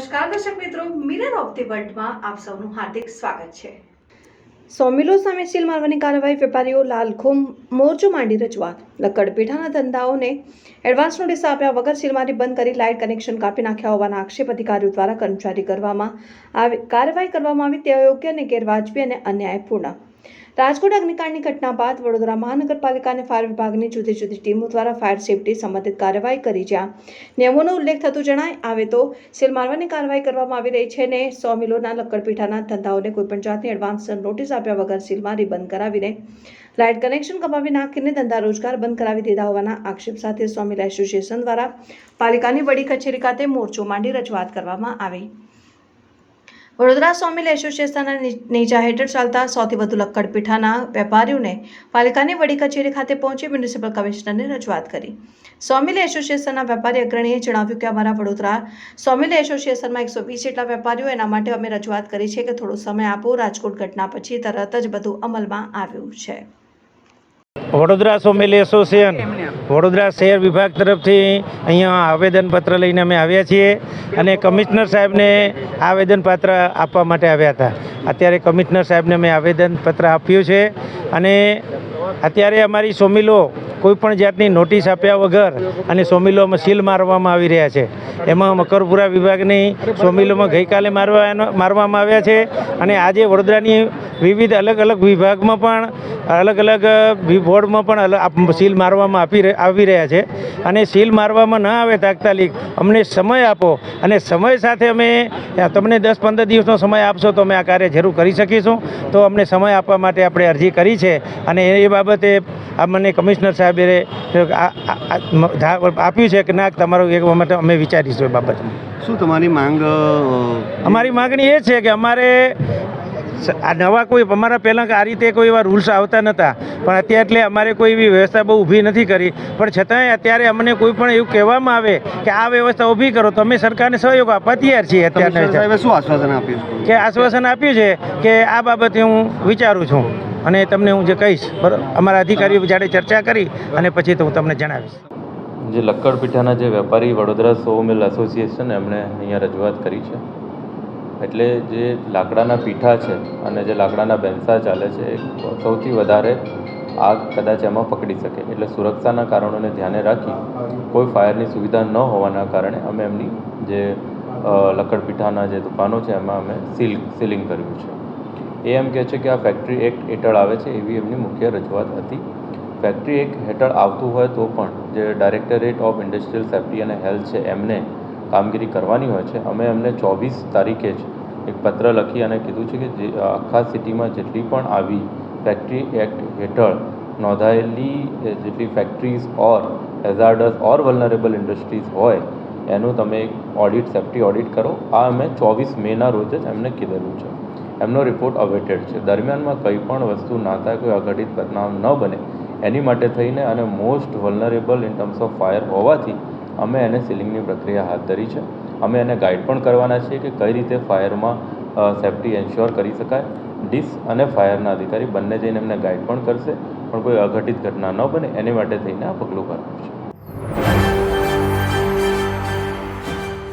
નમસ્કાર, દર્શક મિત્રો. મિરર ઓફ ધી વર્લ્ડમાં આપ સૌનું હાર્દિક સ્વાગત છે. સોમિલો સામે સીલ મારવાની કાર્યવાહી, વેપારીઓ લાલખુમ મોરચો માંડી રજૂઆત. લક્કડ પીઠાના ધંધાઓને એડવાન્સ નોટિસ આપ્યા વગર સીલમારી બંધ કરી લાઇટ કનેક્શન કાપી નાખ્યા હોવાના આક્ષેપ અધિકારીઓ દ્વારા કર્મચારી કરવામાં આવી કાર્યવાહી કરવામાં આવી. તે અયોગ્ય અને ગેરવાજબી અને અન્યાયપૂર્ણ. રાજકોટ અગ્નિકાંડની ઘટના બાદ વડોદરા મહાનગરપાલિકા અને ફાયર વિભાગની જુદી જુદી ટીમો દ્વારા ફાયર સેફટી સંબંધિત કાર્યવાહી કરી જ્યાં નિયમોનો ઉલ્લેખ થતું જણાય આવે તો સેલ મારવાની કાર્યવાહી કરવામાં આવી રહી છે ને સો મિલોના લક્કડપીઠાના ધંધાઓને કોઈપણ જાતની એડવાન્સ નોટિસ આપ્યા વગર સીલ મારી બંધ કરાવીને લાઇટ કનેક્શન કપાવી નાખીને ધંધા રોજગાર બંધ કરાવી દીધા હોવાના આક્ષેપ સાથે સોમિલ એસોસિએશન દ્વારા પાલિકાની વડી કચેરી ખાતે મોરચો માંડી રજૂઆત કરવામાં આવી. વડોદરા સોમિલ એસોસિએશનના નીચા હેઠળ ચાલતા સૌથી વધુ લક્કડ પીઠાના વેપારીઓને પાલિકાની વડી કચેરી ખાતે પહોંચી મ્યુનિસિપલ કમિશનરને રજૂઆત કરી. સોમિલ એસોસિએશનના વેપારી અગ્રણીએ જણાવ્યું કે અમારા વડોદરા સોમિલ એસોસિએશનમાં એકસો વીસ જેટલા વેપારીઓ એના માટે અમે રજૂઆત કરી છે કે થોડો સમય આપો, રાજકોટ ઘટના પછી તરત જ બધું અમલમાં આવ્યું છે. વડોદરા સોમેલ એસોસિએશન વડોદરા શહેર વિભાગ તરફથી અહીંયા આવેદનપત્ર લઈને અમે આવ્યા છીએ અને કમિશનર સાહેબને આવેદનપત્ર આપવા માટે આવ્યા હતા. અત્યારે કમિશનર સાહેબને મેં આવેદનપત્ર આપ્યું છે અને અત્યારે અમારી સોમિલો કોઈપણ જાતની નોટિસ આપ્યા વગર અને સોમિલોમાં સીલ મારવામાં આવી રહ્યા છે. એમાં મકરપુરા વિભાગની સોમિલોમાં ગઈકાલે મારવા મારવામાં આવ્યા છે અને આજે વડોદરાની વિવિધ અલગ અલગ વિભાગમાં પણ અલગ અલગ બોર્ડમાં પણ સીલ મારવામાં આપી આવી રહ્યા છે. અને સીલ મારવામાં ન આવે તાત્કાલિક અમને સમય આપો. અને સમય સાથે અમે તમને દસ પંદર દિવસનો સમય આપશો તો અમે આ કાર્ય જરૂર કરી શકીશું. તો અમને સમય આપવા માટે આપણે અરજી કરી છે. અને એ બાબતે કમિશનર સાહેબે આ- આ- આ- ધા- આપ્યું છે કે ના તમારું એક માટે અમે વિચારીશું એ બાબતમાં. શું તમારી માંગ અમારી માગણી એ છે કે અમારે આ નવા કોઈ અમારા પહેલાં આ રીતે કોઈ એવા રૂલ્સ આવતા નહોતા. પણ અત્યારે એટલે અમારે કોઈ એવી વ્યવસ્થા બહુ ઊભી નથી કરી. પણ છતાંય અત્યારે અમને કોઈ પણ એવું કહેવામાં આવે કે આ વ્યવસ્થા ઊભી કરો તો અમે સરકારને સહયોગ આપવા તૈયાર છીએ અત્યારે શું આશ્વાસન આપ્યું કે આશ્વાસન આપ્યું છે કે આ બાબતે હું વિચારું છું. અને તમને હું જે કહીશ બરાબર? અમારા અધિકારીઓ જાડે ચર્ચા કરી અને પછી તો હું તમને જણાવીશ. જે લક્કડ પીઠાના જે વેપારી વડોદરા સો મિલ એસોસિએશન એમણે અહીંયા રજૂઆત કરી છે. એટલે જે લાકડાના પીઠા છે અને જે લાકડાના બેન્સા ચાલે છે એ સૌથી વધારે આગ કદાચ એમાં પકડી શકે. એટલે સુરક્ષાના કારણોને ધ્યાને રાખી કોઈ ફાયરની સુવિધા ન હોવાના કારણે અમે એમની જે અ, લક્કડ પીઠાના જે દુકાનો છે એમાં અમે સીલ સીલિંગ કર્યું છે. એ એમ કહે છે કે આ ફેક્ટરી એક્ટ હેઠળ આવે છે એવી એમની મુખ્ય રજૂઆત હતી. ફેક્ટરી એક્ટ હેઠળ આવતું હોય તો પણ જે ડાયરેક્ટરેટ ઓફ ઇન્ડસ્ટ્રીયલ સેફ્ટી અને હેલ્થ છે એમને કામગીરી કરવાની હોય છે. અમે એમને ચોવીસ તારીખે જ એક પત્ર લખી અને કીધું છે કે જે આખા સિટીમાં જેટલી પણ આવી ફેક્ટરી એક્ટ હેઠળ નોંધાયેલી જેટલી factories or hazardous or vulnerable industries હોય, એનું તમે એક ઓડિટ, સેફ્ટી ઓડિટ કરો. આ અમે ચોવીસ મેના રોજ જ એમને કીધેલું છે. એમનો રિપોર્ટ અવેટેડ છે. દરમિયાનમાં કંઈ પણ વસ્તુ ના થાય, કોઈ અઘટિત બદનામ ન બને. એની માટે થઈને અને most vulnerable in terms of fire હોવાથી અમે એને સીલિંગની પ્રક્રિયા હાથ ધરી છે. અમે એને ગાઈડ પણ કરવાના છીએ કે કઈ રીતે ફાયરમાં સેફ્ટી એન્શ્યોર કરી શકાય. ડીસ અને ફાયરના અધિકારી બંને જઈને એમને ગાઈડ પણ કરશે. પણ કોઈ અઘટિત ઘટના ન બને, એની માટે થઈને આ પગલું કરવું છે.